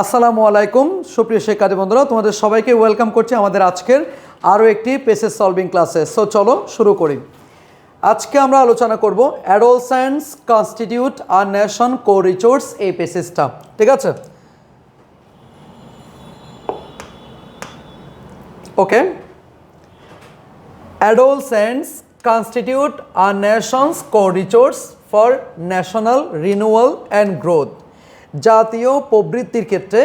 আসসালামু আলাইকুম, সুপ্রিয় শিক্ষার্থী বন্ধুরা, তোমাদের সবাইকে ওয়েলকাম করছি আমাদের আজকের আরও একটি পেসেস সলভিং ক্লাসে সো চলো শুরু করি। আজকে আমরা আলোচনা করব অ্যাডোলসেন্স কনস্টিটিউট আর নেশন কো রিচোর্স এই পেসেসটা ঠিক আছে? ওকে adolescents কনস্টিটিউট আর nation's core resource for national renewal and growth. জাতীয় প্রবৃত্তির ক্ষেত্রে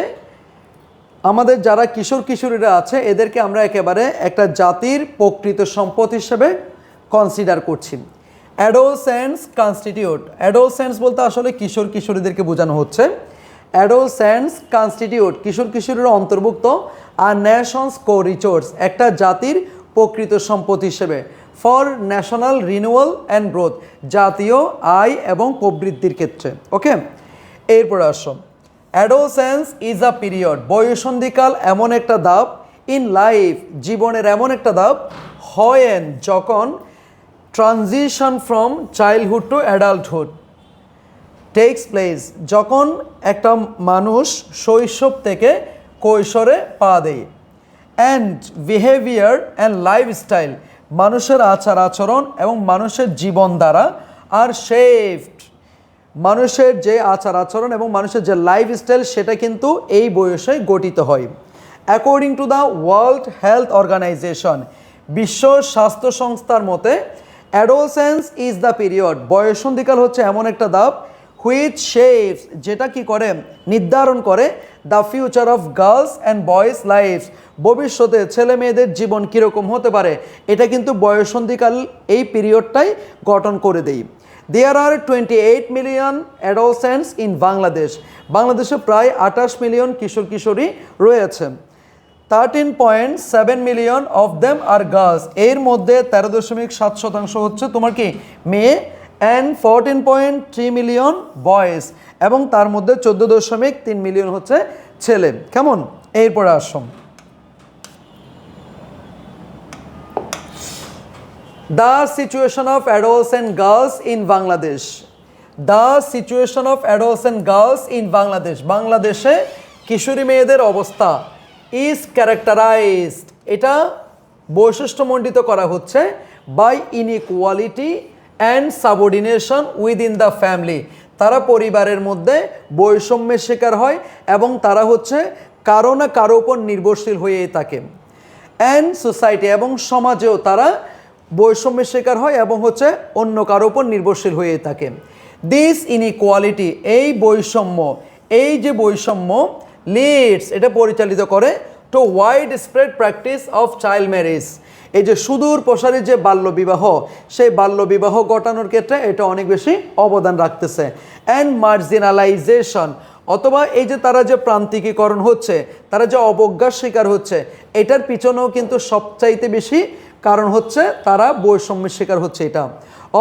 আমাদের যারা কিশোর কিশোরীরা আছে, এদেরকে আমরা একেবারে একটা জাতির প্রকৃত সম্পদ হিসেবে কনসিডার করছি। অ্যাডোলসেন্স কনস্টিটিউট অ্যাডোলসেন্স বলতে আসলে কিশোর কিশোরীদেরকে বোঝানো হচ্ছে। অ্যাডোলসেন্স কনস্টিটিউট কিশোর কিশোরীর অন্তর্ভুক্ত আর ন্যাশনস কো রিচোর্স একটা জাতির প্রকৃত সম্পদ হিসেবে। For national renewal and growth জাতীয় আয় এবং প্রবৃদ্ধির ক্ষেত্রে ওকে এরপরে আসো অ্যাডোলসেন্স ইজ আ পিরিয়ড বয়সন্ধিকাল এমন একটা ধাপ। ইন লাইফ জীবনের এমন একটা ধাপ। হয়েন যখন transition from childhood to adulthood takes place যখন একটা মানুষ শৈশব থেকে কৈশোরে পা দেয়। অ্যান্ড বিহেভিয়ার অ্যান্ড লাইফস্টাইল মানুষের আচার আচরণ এবং মানুষের জীবন দ্বারা আর শেফট মানুষের যে আচার আচরণ এবং মানুষের যে লাইফস্টাইল সেটা কিন্তু এই বয়সে গঠিত হয়। According to the World Health Organization বিশ্ব স্বাস্থ্য সংস্থার মতে অ্যাডোলসেন্স ইজ দ্য পিরিয়ড বয়সন্ধিকাল হচ্ছে এমন একটা ধাপ হুইচ শেপস যেটা কি করে, নির্ধারণ করে the future of girls and boys life ভবিষ্যতে ছেলে মেয়েদের জীবন কীরকম হতে পারে, এটা কিন্তু বয়সন্ধিকাল এই পিরিয়ডটাই গঠন করে দেয়। There are twenty eight million adolescents in Bangladesh বাংলাদেশে প্রায় আঠাশ মিলিয়ন কিশোর কিশোরী রয়েছে। Thirteen point seven million of them are girls এর মধ্যে তেরো দশমিক সাত শতাংশ হচ্ছে তোমার কি? মেয়ে। And fourteen point three million boys এবং তার মধ্যে চোদ্দ দশমিক তিন মিলিয়ন হচ্ছে ছেলে। কেমন? এরপরে Assam the situation of adolescent girls in Bangladesh the situation of adolescent girls in Bangladesh বাংলাদেশে কিশোরী মেয়েদের অবস্থা ইজ ক্যারেক্টারাইজড এটা বৈশিষ্ট্যমণ্ডিত করা হচ্ছে by inequality and subordination within the family তারা পরিবারের মধ্যে বৈষম্যের শিকার হয় এবং তারা হচ্ছে কারও না কারও উপর নির্ভরশীল হয়েই থাকে। অ্যান্ড সোসাইটি এবং সমাজেও তারা বৈষম্যের শিকার হয় এবং হচ্ছে অন্য কারও উপর নির্ভরশীল হয়ে থাকে। দিস ইনইকুয়ালিটি এই বৈষম্য, এই যে বৈষম্য লিডস এটা পরিচালিত করে to wide spread practice of child marriage এই যে সুদূর প্রসারী যে বাল্যবিবাহ, সেই বাল্যবিবাহ ঘটানোর ক্ষেত্রে এটা অনেক বেশি অবদান রাখতেছে। অ্যান্ড মার্জিনালাইজেশন অথবা এই যে তারা যে প্রান্তিকীকরণ হচ্ছে, তারা যে অবজ্ঞার শিকার হচ্ছে, এটার পিছনেও কিন্তু সবচাইতে বেশি কারণ হচ্ছে তারা বৈষম্যের শিকার হচ্ছে এটা।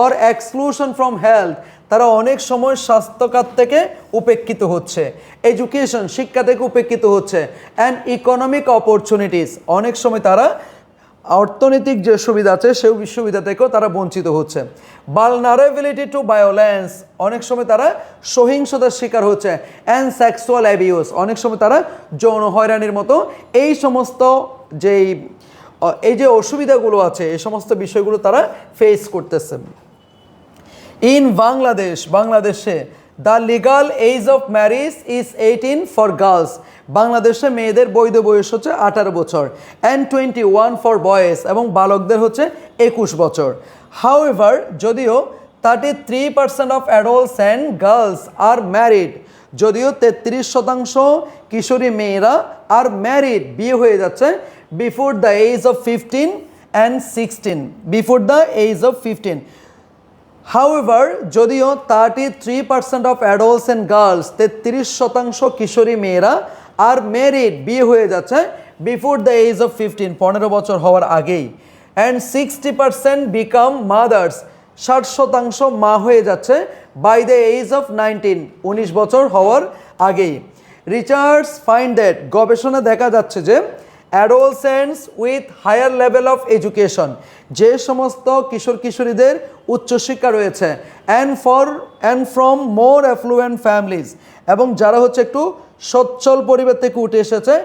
অর এক্সক্লুশন ফ্রম হেলথ তারা অনেক সময় স্বাস্থ্যখাত থেকে উপেক্ষিত হচ্ছে এডুকেশন শিক্ষা থেকে উপেক্ষিত হচ্ছে অ্যান্ড ইকোনমিক অপরচুনিটিস অনেক সময় তারা অর্থনৈতিক যে সুবিধা আছে, সেই সুবিধা থেকেও তারা বঞ্চিত হচ্ছে। বালনারেবিলিটি টু বায়োলেন্স অনেক সময় তারা সহিংসতার শিকার হচ্ছে। অ্যান্ড সেক্সুয়াল অ্যাবিউস অনেক সময় তারা যৌন হয়রানির মতো। এই সমস্ত যেই এই যে অসুবিধাগুলো আছে, এই সমস্ত বিষয়গুলো তারা ফেস করতেছে। ইন বাংলাদেশ বাংলাদেশে the legal age of marriage is eighteen for girls বাংলাদেশে মেয়েদের বৈধ বয়স হচ্ছে আঠারো বছর and twenty one for boys এবং বালকদের হচ্ছে একুশ বছর। হাউ এভার যদিও thirty three percent of adults and girls are married যদিও তেত্রিশ শতাংশ কিশোরী মেয়েরা আর ম্যারিড বিয়ে হয়ে যাচ্ছে before the age of fifteen and sixteen before the age of fifteen however যদিও thirty three percent of adults and girls তেত্রিশ শতাংশ কিশোরী মেয়েরা আর মেরিড বিয়ে হয়ে যাচ্ছে before the age of fifteen পনেরো বছর হওয়ার আগেই। And sixty percent become mothers ষাট শতাংশ মা হয়ে যাচ্ছে by the age of nineteen উনিশ বছর হওয়ার আগেই। রিচার্ডস ফাইন্ড দ্যাট গবেষণা দেখা যাচ্ছে যে adolescents with higher level of education যে সমস্ত কিশোর কিশোরীদের উচ্চশিক্ষা রয়েছে। And for and from more affluent families এবং যারা হচ্ছে একটু সচ্ছল পরিবার থেকে উঠে এসেছে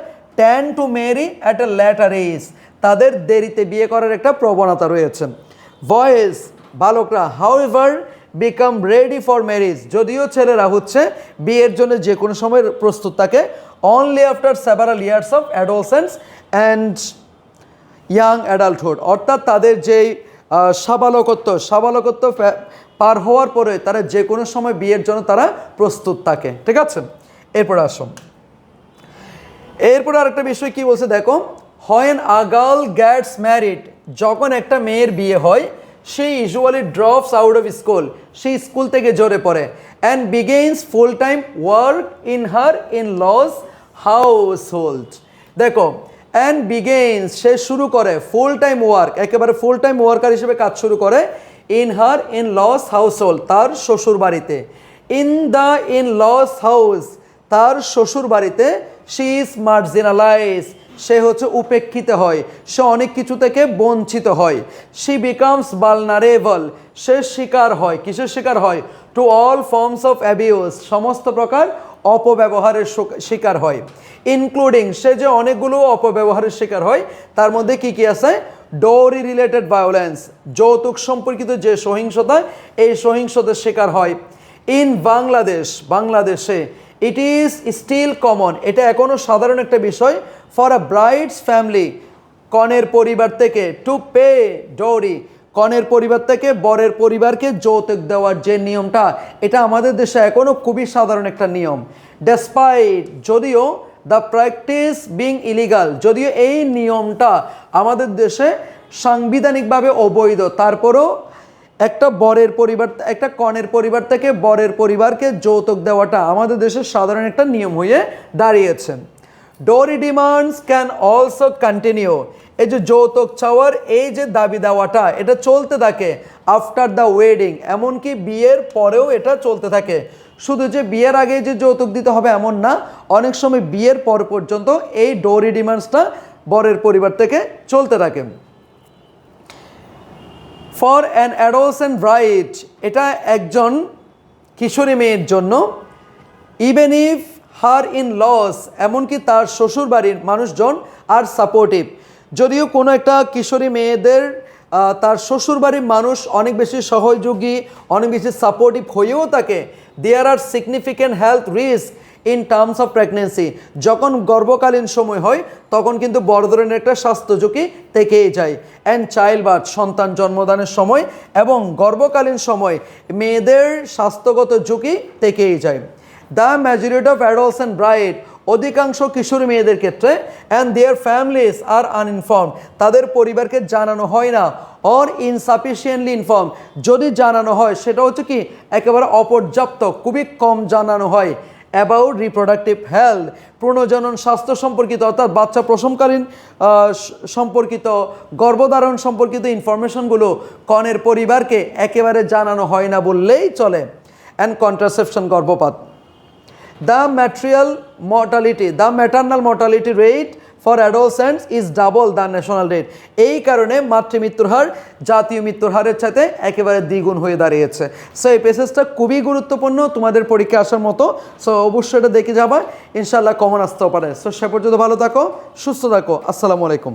tend to marry at a later age তাদের দেরিতে বিয়ে করার একটা প্রবণতা রয়েছে। Boys বালকরা however become ready for marriage যদিও ছেলেরা হচ্ছে বিয়ের জন্য যে কোনো সময় প্রস্তুত থাকে। Only after several years of adolescence and young adulthood অর্থাৎ তাদের যেই সাবালকত্ব সাবালকত্ব পার হওয়ার পরে তারা যে কোনো সময় বিয়ের জন্য তারা প্রস্তুত থাকে। ঠিক আছে? এরপর আসুন। এরপর আরেকটা বিষয় কি বলছে, দেখো when a girl gets married যখন একটা মেয়ের বিয়ে হয় সে usually drops out of school সেই স্কুল থেকে জোরে পড়ে and begins full time work in her in laws household দেখো অ্যান্ড বিগেইনস সে শুরু করে ফুল টাইম ওয়ার্ক একেবারে ফুল টাইম ওয়ার্কার হিসেবে কাজ শুরু করে in her in laws household তার শ্বশুর বাড়িতে। In the in laws house তার শ্বশুর বাড়িতে শি ইজ মার্জিনালাইজ সে হচ্ছে উপেক্ষিত হয়, সে অনেক কিছু থেকে বঞ্চিত হয়। শি বিকামস বালনারেবল সে শিকার হয়, কিসের শিকার হয়? To all forms of abuse সমস্ত প্রকার অপব্যবহারের শোক- শিকার হয়। ইনক্লুডিং সে যে অনেকগুলো অপব্যবহারের শিকার হয়, তার মধ্যে কি কি আছে? ডোরি রিলেটেড ভায়োলেন্স যৌতুক সম্পর্কিত যে সহিংসতা, এই সহিংসতার শিকার হয়। ইন বাংলাদেশ বাংলাদেশে ইট ইজ স্টিল কমন এটা এখনও সাধারণ একটা বিষয় ফর আ ব্রাইডস ফ্যামিলি কনের পরিবার থেকে টু পে ডোরি কনের পরিবার থেকে বরের পরিবারকে যৌতুক দেওয়ার যে নিয়মটা, এটা আমাদের দেশে এখনও খুবই সাধারণ একটা নিয়ম। ডেসপাইট যদিও দ্য প্র্যাকটিস বিং ইলিগাল যদিও এই নিয়মটা আমাদের দেশে সাংবিধানিকভাবে অবৈধ, তারপরও একটা বরের পরিবার, একটা কনের পরিবার থেকে বরের পরিবারকে যৌতুক দেওয়াটা আমাদের দেশের সাধারণ একটা নিয়ম হয়ে দাঁড়িয়েছে। Dowry demands can also continue এই যে যৌতুক চাওয়ার এই যে দাবি দেওয়াটা, এটা চলতে থাকে আফটার দ্য ওয়েডিং এমনকি বিয়ের পরেও এটা চলতে থাকে। শুধু যে বিয়ের আগে যে যৌতুক দিতে হবে এমন না, অনেক সময় বিয়ের পর পর্যন্ত এই ডোরি ডিমান্ডসটা বরের পরিবার থেকে চলতে থাকে। ফর অ্যান অ্যাডোলসেন্ট ব্রাইট এটা একজন কিশোরী মেয়ের জন্য even if her in laws এমনকি তার শ্বশুর বাড়ির মানুষজন আর সাপোর্টিভ যদিও কোনো একটা কিশোরী মেয়েদের তার শ্বশুরবাড়ির মানুষ অনেক বেশি সহযোগী, অনেক বেশি সাপোর্টিভ হয়েও থাকে there are significant health risk in terms of pregnancy যখন গর্ভকালীন সময় হয়, তখন কিন্তু বড় ধরনের একটা স্বাস্থ্য ঝুঁকি থেকেই যায়। অ্যান্ড চাইল্ড বার্থ সন্তান জন্মদানের সময় এবং গর্ভকালীন সময় মেয়েদের স্বাস্থ্যগত ঝুঁকি থেকেই যায়। The majority of adults and bride অধিকাংশ কিশোরী মেয়েদের ক্ষেত্রে অ্যান্ড দেয়ার ফ্যামিলিজ আর আনইনফর্ম তাদের পরিবারকে জানানো হয় না অর ইনসাফিসিয়েন্টলি ইনফর্ম যদি জানানো হয়, সেটা হচ্ছে কি, একেবারে অপর্যাপ্ত, খুবই কম জানানো হয়। অ্যাবাউট রিপ্রোডাক্টিভ হেলথ প্রণজনন স্বাস্থ্য সম্পর্কিত, অর্থাৎ বাচ্চা প্রসবকালীন সম্পর্কিত, গর্ভধারণ সম্পর্কিত ইনফরমেশনগুলো কনের পরিবারকে একেবারে জানানো হয় না বললেই চলে। অ্যান্ড কন্ট্রাসেপশন গর্ভপাত। The material mortality the maternal mortality rate for adolescents is double the national rate এই কারণে মাতৃমৃত্যুর হার, জাতীয় মৃত্যুর হারের সাথে একেবারে দ্বিগুণ হয়ে দাঁড়িয়েছে। সো এই পেসেজটা খুবই গুরুত্বপূর্ণ তোমাদের পরীক্ষা আসার মতো। সো অবশ্যই এটা দেখে যাবা। ইনশাল্লাহ কমন আসতেও পারে। সো সে পর্যন্ত ভালো থাকো, সুস্থ থাকো। আসসালামু আলাইকুম।